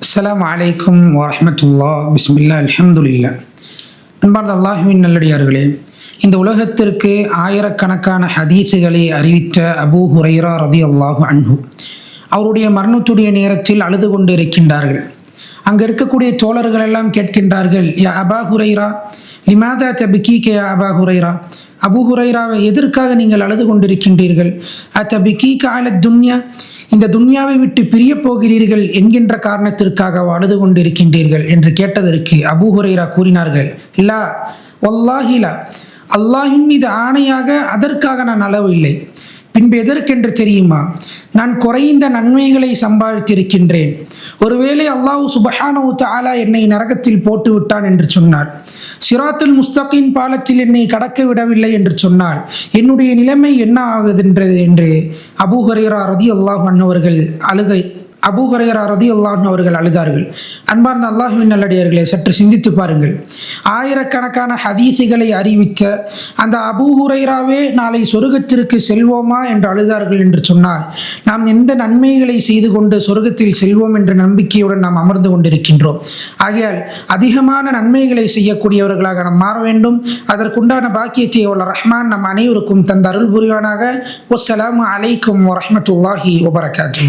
அஸ்லாம் அலைக்கும் வரமத்துல்லா பிஸ்மில்லா அலமதுல்லா அன்பார்ந்த அல்லாஹுவின் நல்லடியார்களே இந்த உலகத்திற்கு ஆயிரக்கணக்கான ஹதீஸுகளை அறிவித்த அபூ ஹுரைரா ரதி அல்லாஹு அன்பு அவருடைய மரணத்துடைய நேரத்தில் அழுது கொண்டு இருக்கின்றார்கள் அங்கே இருக்கக்கூடிய தோழர்கள் எல்லாம் கேட்கின்றார்கள் யா அபா ஹுரைரா லிமாதா தபிக்கி கே அபா ஹுரைரா? அபு ஹுரைராவை எதற்காக நீங்கள் அழுது கொண்டிருக்கின்றீர்கள்? அத்தபிக்கி கால துன்யா இந்த துன்யாவை விட்டு பிரிய போகிறீர்கள் என்கின்ற காரணத்திற்காக அழுது கொண்டிருக்கின்றீர்கள் என்று கேட்டதற்கு அபு ஹுரைரா கூறினார்கள். இல்லா ஒல்லாஹிலா அல்லாஹின் மீது ஆணையாக அதற்காக நான் அளவில்லை பின்பு எதற்கென்று தெரியுமா? நான் குறைந்த நன்மைகளை சம்பாதித்திருக்கின்றேன். ஒருவேளை அல்லாஹ் சுபஹானவு தாலா என்னை நரகத்தில் போட்டு விட்டான் என்று சொன்னார். சிராத்துல் முஸ்தகின் பாலத்தில் என்னை கடக்க விடவில்லை என்று சொன்னால் என்னுடைய நிலைமை என்ன ஆகுதுன்றது என்று அபூஹரேரா ரதி அல்லாஹ் அன்னவர்கள் அழுகை அபூஹரையர் ரதி அல்லாஹ் அவர்கள் அழுதார்கள். அன்பார்ந்த அல்லாஹுவின் நல்லடியார்களை சற்று சிந்தித்து பாருங்கள். ஆயிரக்கணக்கான ஹதீஸுகளை அறிவித்த அந்த அபூஹுரைராவே நாளை சொர்க்கத்திற்கு செல்வோமா என்று அழுதார்கள் என்று சொன்னால் நாம் எந்த நன்மைகளை செய்து கொண்டு சொர்க்கத்தில் செல்வோம் என்ற நம்பிக்கையுடன் நாம் அமர்ந்து கொண்டிருக்கின்றோம். ஆகையால் அதிகமான நன்மைகளை செய்யக்கூடியவர்களாக நாம் மாற வேண்டும். அதற்குண்டான பாக்கியத்தை உள்ள ரஹ்மான் நம் அனைவருக்கும் தந்த அருள் புரிவானாக. வஸ்ஸலாமு அலைக்கும் வரமத்துல்லாஹி வபரகாத்து